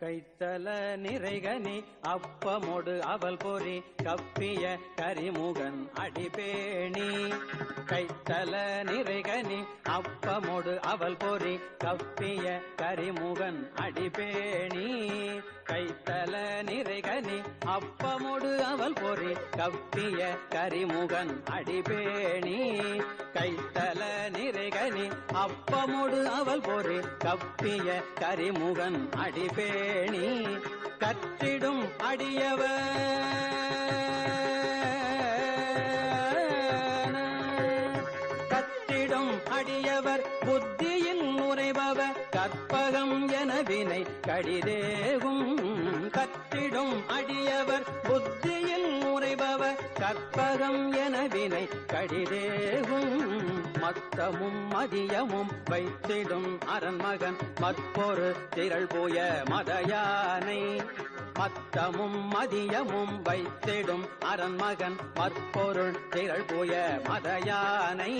கைத்தல நிறைகனி அப்பமோடு அவல் பொறி கப்பிய கரிமுகன் அடிபேணி. கைத்தல நிறைகனி அப்பமோடு அவல் பொறி கப்பிய கரிமுகன் அடிபேணி. அப்பமொடு அவள் பொறி கப்பிய கரிமுகன் அடிபேணி கைத்தல நிறைகனி அப்பமொடு அவள் பொறி கப்பிய கரிமுகன் அடிபேணி கற்றிடும் அடியவ கற்றிடும் அடியவர் புத்தியில் நுரைபவர் கற்பகம் என வினை கடிதேகும். உடையவர் புத்தியில் முறைபவர் கற்பகம் என வினை கடிதேகும். மத்தமும் மதியமும் வைத்திடும் அரண்மகன் மற்பொரு திரள் போய மதயானை. மத்தமும் மதியமும் வைத்திடும் அரண்மகன் மற்பொருள் திரள் போய மதயானை.